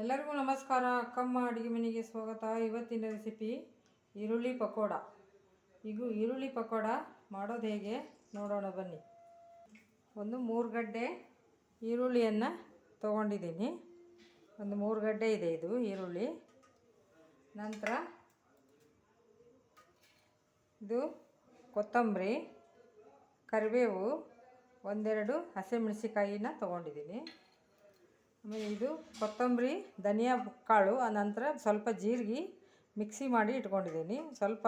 ಎಲ್ಲರಿಗೂ ನಮಸ್ಕಾರ. ಅಕ್ಕಮ್ಮ ಅಡುಗೆ ಮನೆಗೆ ಸ್ವಾಗತ. ಇವತ್ತಿನ ರೆಸಿಪಿ ಈರುಳ್ಳಿ ಪಕೋಡ. ಈಗ ಈರುಳ್ಳಿ ಪಕೋಡ ಮಾಡೋದು ಹೇಗೆ ನೋಡೋಣ ಬನ್ನಿ. ಒಂದು ಮೂರು ಗಡ್ಡೆ ಈರುಳ್ಳಿಯನ್ನು ತೊಗೊಂಡಿದ್ದೀನಿ. ಒಂದು ಮೂರು ಗಡ್ಡೆ ಇದೆ ಇದು ಈರುಳ್ಳಿ. ನಂತರ ಇದು ಕೊತ್ತಂಬರಿ, ಕರಿಬೇವು, ಒಂದೆರಡು ಹಸಿಮೆಣಸಿಕಾಯಿನ ತೊಗೊಂಡಿದ್ದೀನಿ. ಆಮೇಲೆ ಇದು ಕೊತ್ತಂಬರಿ, ಧನಿಯಾ ಕಾಳು ಆನಂತರ ಸ್ವಲ್ಪ ಜೀರಿಗೆ ಮಿಕ್ಸಿ ಮಾಡಿ ಇಟ್ಕೊಂಡಿದ್ದೀನಿ. ಸ್ವಲ್ಪ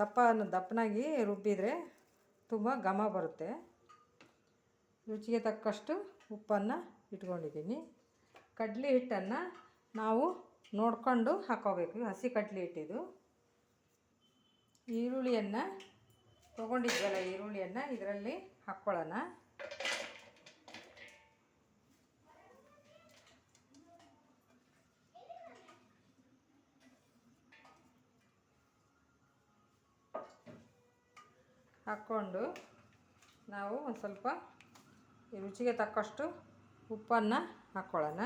ದಪ್ಪ ದಪ್ಪನಾಗಿ ರುಬ್ಬಿದರೆ ತುಂಬ ಘಮ ಬರುತ್ತೆ. ರುಚಿಗೆ ತಕ್ಕಷ್ಟು ಉಪ್ಪನ್ನು ಇಟ್ಕೊಂಡಿದ್ದೀನಿ. ಕಡಲೆ ಹಿಟ್ಟನ್ನು ನಾವು ನೋಡಿಕೊಂಡು ಹಾಕೋಬೇಕು. ಹಸಿ ಕಡಲೆ ಹಿಟ್ಟಿದು ಈರುಳ್ಳಿಯನ್ನು ತೊಗೊಂಡಿದ್ವಲ್ಲ, ಈರುಳ್ಳಿಯನ್ನು ಇದರಲ್ಲಿ ಹಾಕ್ಕೊಳ್ಳೋಣ. ಹಾಕ್ಕೊಂಡು ನಾವು ಒಂದು ಸ್ವಲ್ಪ ರುಚಿಗೆ ತಕ್ಕಷ್ಟು ಉಪ್ಪನ್ನು ಹಾಕ್ಕೊಳ್ಳೋಣ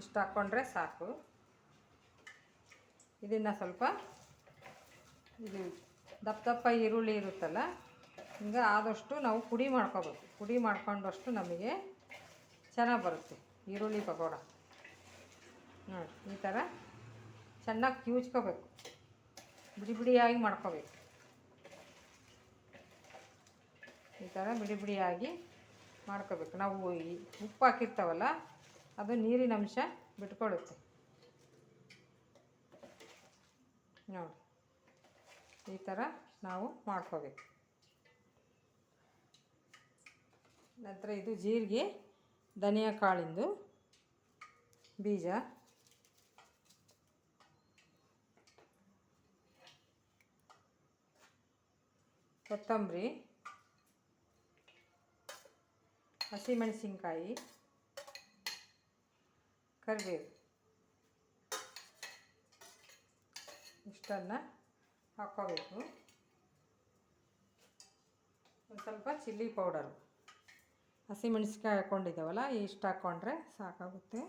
ಇಷ್ಟು ಹಾಕ್ಕೊಂಡ್ರೆ ಸಾಕು. ಇದನ್ನು ಸ್ವಲ್ಪ ಇದು ದಪ್ಪ ದಪ್ಪ ಈರುಳ್ಳಿ ಇರುತ್ತಲ್ಲ, ಹಿಂಗೆ ಆದಷ್ಟು ನಾವು ಪುಡಿ ಮಾಡ್ಕೋಬೇಕು. ಪುಡಿ ಮಾಡ್ಕೊಂಡಷ್ಟು ನಮಗೆ ಚೆನ್ನಾಗಿ ಬರುತ್ತೆ ಈರುಳ್ಳಿ ಪಕೋಡ. ನೋಡಿ, ಈ ಥರ ಚೆನ್ನಾಗಿ ಕಿವುಚ್ಕೋಬೇಕು. ಬಿಡಿ ಬಿಡಿಯಾಗಿ ಮಾಡ್ಕೋಬೇಕು. ಈ ಥರ ಬಿಡಿ ಬಿಡಿಯಾಗಿ ಮಾಡ್ಕೋಬೇಕು. ನಾವು ಉಪ್ಪು ಹಾಕಿರ್ತಾವಲ್ಲ, ಅದು ನೀರಿನ ಅಂಶ ನೋಡಿ, ಈ ಥರ ನಾವು ಮಾಡ್ಕೋಬೇಕು. ನಂತರ ಇದು ಜೀರಿಗೆ, ಧನಿಯಾ ಕಾಳಿಂದು ಬೀಜ. ಕೊತ್ತಂಬರಿ. ಹಸಿಮೆಣಸಿನ್ಕಾಯಿ ಕರಿಬೇವು. ಇಷ್ಟನ್ನು ಹಾಕ್ಕೋಬೇಕು. ಒಂದು ಸ್ವಲ್ಪ ಚಿಲ್ಲಿ ಪೌಡರು. ಹಸಿಮೆಣಸಿನ್ಕಾಯಿ ಹಾಕ್ಕೊಂಡಿದ್ದೇವಲ್ಲ ಇಷ್ಟು ಹಾಕ್ಕೊಂಡ್ರೆ ಸಾಕಾಗುತ್ತೆ.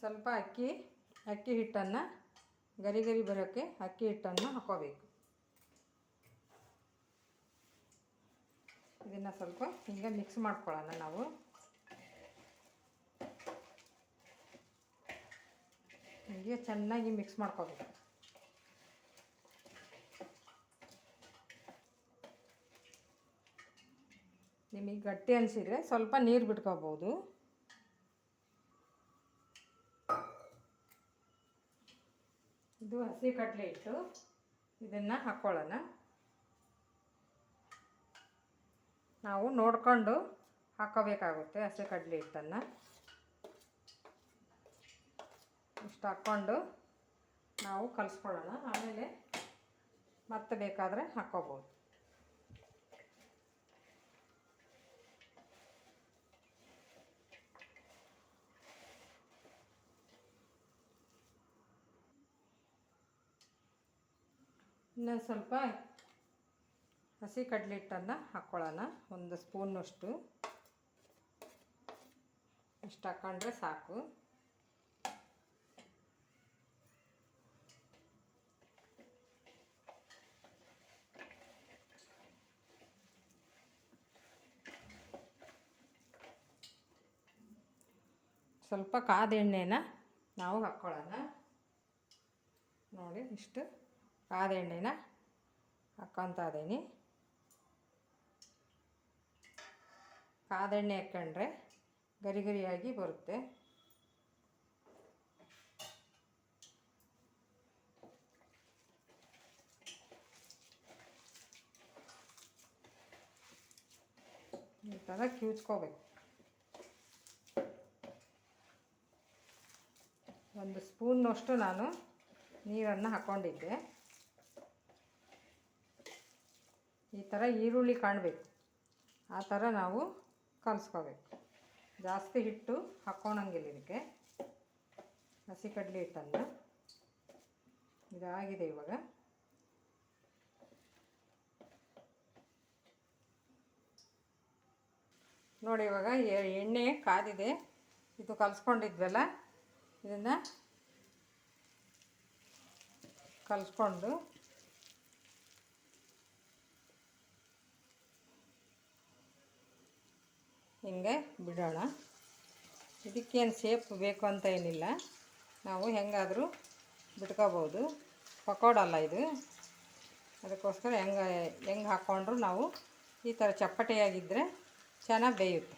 ಸ್ವಲ್ಪ ಅಕ್ಕಿ ಅಕ್ಕಿ ಹಿಟ್ಟನ್ನು ಗರಿ ಗರಿ ಬರೋಕ್ಕೆ ಅಕ್ಕಿ ಹಿಟ್ಟನ್ನು ಹಾಕೋಬೇಕು. ಇದನ್ನು ಸ್ವಲ್ಪ ಹಿಂಗೆ ಮಿಕ್ಸ್ ಮಾಡ್ಕೊಳ್ಳೋಣ ನಾವು. ಹೀಗೆ ಚೆನ್ನಾಗಿ ಮಿಕ್ಸ್ ಮಾಡ್ಕೋಬೇಕು. ನಿಮಗೆ ಗಟ್ಟಿ ಅನಿಸಿದರೆ ಸ್ವಲ್ಪ ನೀರು ಬಿಟ್ಕೋಬೋದು. ಇದು ಹಸಿ ಕಡಲೆ ಹಿಟ್ಟು. ಇದನ್ನು ಹಾಕ್ಕೊಳ್ಳೋಣ ನಾವು ನೋಡಿಕೊಂಡು ಹಾಕೋಬೇಕಾಗುತ್ತೆ ಹಸಿ ಕಡಲೆ ಹಿಟ್ಟನ್ನು. ಇಷ್ಟು ಹಾಕ್ಕೊಂಡು ನಾವು ಕಲಿಸ್ಕೊಳ್ಳೋಣ. ಆಮೇಲೆ ಮತ್ತೆ ಬೇಕಾದರೆ ಹಾಕ್ಕೋಬೋದು ಇನ್ನು ಸ್ವಲ್ಪ ಹಸಿ ಕಡಲೆ ಹಿಟ್ಟನ್ನು ಹಾಕ್ಕೊಳ್ಳೋಣ ಒಂದು ಸ್ಪೂನಷ್ಟು. ಇಷ್ಟು ಹಾಕ್ಕೊಂಡ್ರೆ ಸಾಕು. ಸ್ವಲ್ಪ ಕಾದ ಎಣ್ಣೆನ ನಾವು ಹಾಕ್ಕೊಳ್ಳೋಣ ನೋಡಿ ಇಷ್ಟು ಕಾದ ಎಣ್ಣೆನ ಹಾಕ್ಕೊತಾ ಇದ್ದೀನಿ. ಕಾದ ಎಣ್ಣೆ ಹಾಕ್ಕೊಂಡ್ರೆ ಗರಿ ಗರಿಯಾಗಿ ಬರುತ್ತೆ. ಈ ಥರ ಕಿವುಚ್ಕೋಬೇಕು. ಒಂದು ಸ್ಪೂನ್ನಷ್ಟು ನಾನು ನೀರನ್ನು ಹಾಕ್ಕೊಂಡಿದ್ದೆ. ಈ ಥರ ಈರುಳ್ಳಿ ಕಾಣಬೇಕು. ಆ ಥರ ನಾವು ಕಲಿಸ್ಕೋಬೇಕು. ಜಾಸ್ತಿ ಹಿಟ್ಟು ಹಾಕ್ಕೊಳಂಗಿಲ್ಲ ಇದಕ್ಕೆ. ಹಸಿ ಕಡಲೆ ಹಿಟ್ಟನ್ನು ಇದಾಗಿದೆ ಇವಾಗ. ನೋಡಿ ಇವಾಗ ಎಣ್ಣೆ ಕಾದಿದೆ. ಇದು ಕಲಿಸ್ಕೊಂಡಿದ್ವಲ್ಲ? ಇದನ್ನು ಕಲಿಸ್ಕೊಂಡು ಹಿಂಗೆ ಬಿಡೋಣ. ಇದಕ್ಕೇನು ಶೇಪ್ ಬೇಕು ಅಂತ ಏನಿಲ್ಲ. ನಾವು ಹೆಂಗಾದರೂ ಬಿಟ್ಕೋಬೋದು. ಪಕೋಡಲ್ಲ ಇದು. ಅದಕ್ಕೋಸ್ಕರ ಹೆಂಗೆ ಹೆಂಗೆ ಹಾಕ್ಕೊಂಡ್ರು ನಾವು ಈ ಥರ ಚಪ್ಪಟೆಯಾಗಿದ್ದರೆ ಚೆನ್ನಾಗಿ ಬೇಯುತ್ತೆ.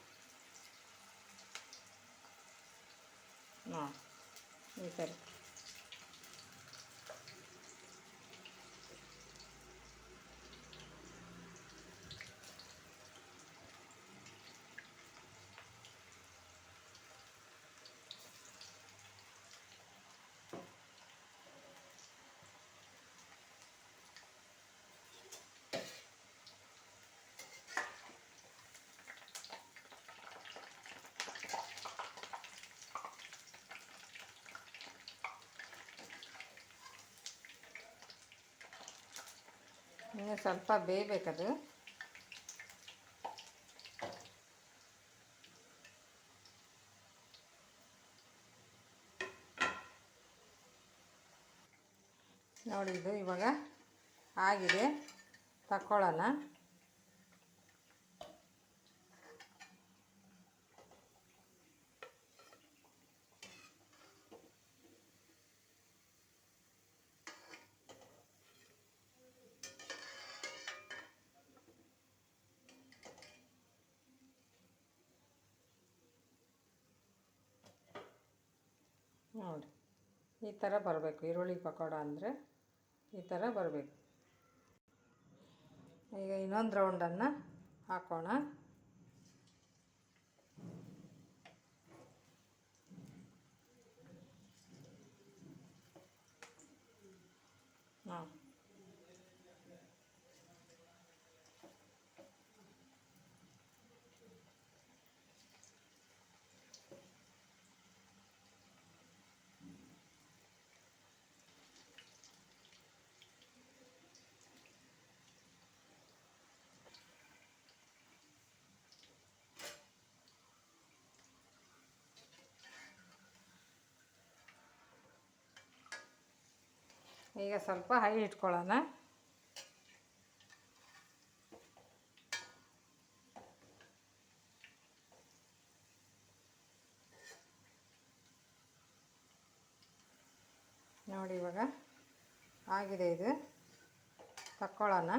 ಹಾಂ ಈ ಥರ. ಇನ್ನು ಸ್ವಲ್ಪ ಬೇಯಬೇಕದು. ನೋಡಿ ಇದು ಇವಾಗ ಆಗಿದೆ. ತಕ್ಕೊಳ್ಳೋಣ ನೋಡಿ ಈ ಥರ ಬರಬೇಕು. ಈರುಳ್ಳಿ ಪಕೋಡ ಅಂದರೆ ಈ ಥರ ಬರಬೇಕು. ಈಗ ಇನ್ನೊಂದು ರೌಂಡನ್ನು ಹಾಕೋಣ ಹಾಂ ಈಗ ಸ್ವಲ್ಪ ಹೈ ಇಟ್ಕೊಳ್ಳೋಣ. ನೋಡಿ ಇವಾಗ ಆಗಿದೆ ಇದು. ತಕ್ಕೊಳ್ಳೋಣ.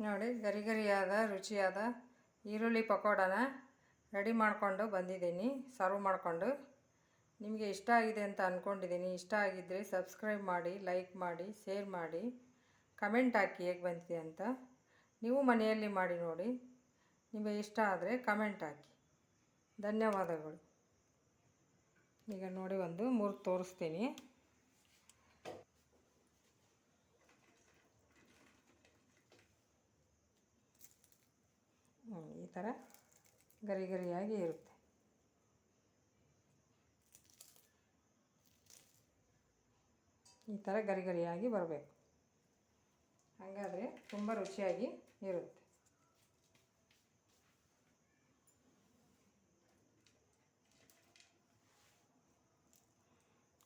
ನೋಡಿ, ಗರಿ ಗರಿಯಾದ, ರುಚಿಯಾದ ಈರುಳ್ಳಿ ಪಕೋಡನ ರೆಡಿ ಮಾಡಿಕೊಂಡು ಬಂದಿದ್ದೀನಿ, ಸರ್ವ್ ಮಾಡಿಕೊಂಡು. ನಿಮಗೆ ಇಷ್ಟ ಆಗಿದೆ ಅಂತ ಅಂದ್ಕೊಂಡಿದ್ದೀನಿ ಇಷ್ಟ ಆಗಿದ್ದರೆ ಸಬ್ಸ್ಕ್ರೈಬ್ ಮಾಡಿ, ಲೈಕ್ ಮಾಡಿ, ಶೇರ್ ಮಾಡಿ. ಕಮೆಂಟ್ ಹಾಕಿ ಹೇಗೆ ಬಂದಿದೆ ಅಂತ ನೀವು ಮನೆಯಲ್ಲಿ ಮಾಡಿ ನೋಡಿ. ನಿಮಗೆ ಇಷ್ಟ ಆದರೆ ಕಮೆಂಟ್ ಹಾಕಿ. ಧನ್ಯವಾದಗಳು. ಈಗ ನೋಡಿ, ಒಂದು ಮೂರು ತೋರಿಸ್ತೀನಿ ಹ್ಮ್, ಈ ಥರ ಗರಿ ಗರಿಯಾಗಿ ಇರುತ್ತೆ. ಈ ಥರ ಗರಿ ಗರಿಯಾಗಿ ಬರಬೇಕು. ಹಾಗಾದರೆ ತುಂಬ ರುಚಿಯಾಗಿ ಇರುತ್ತೆ.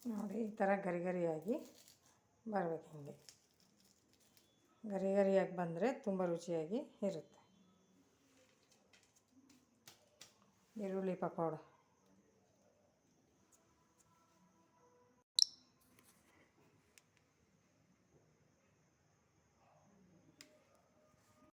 ನೋಡಿ, ಈ ಥರ ಗರಿ ಗರಿಯಾಗಿ ಬರಬೇಕು ಹೀಗೆ. ಗರಿ ಗರಿಯಾಗಿ ಬಂದರೆ ತುಂಬ ರುಚಿಯಾಗಿ ಇರುತ್ತೆ. ಈರುಳ್ಳಿ ಪಕೋಡ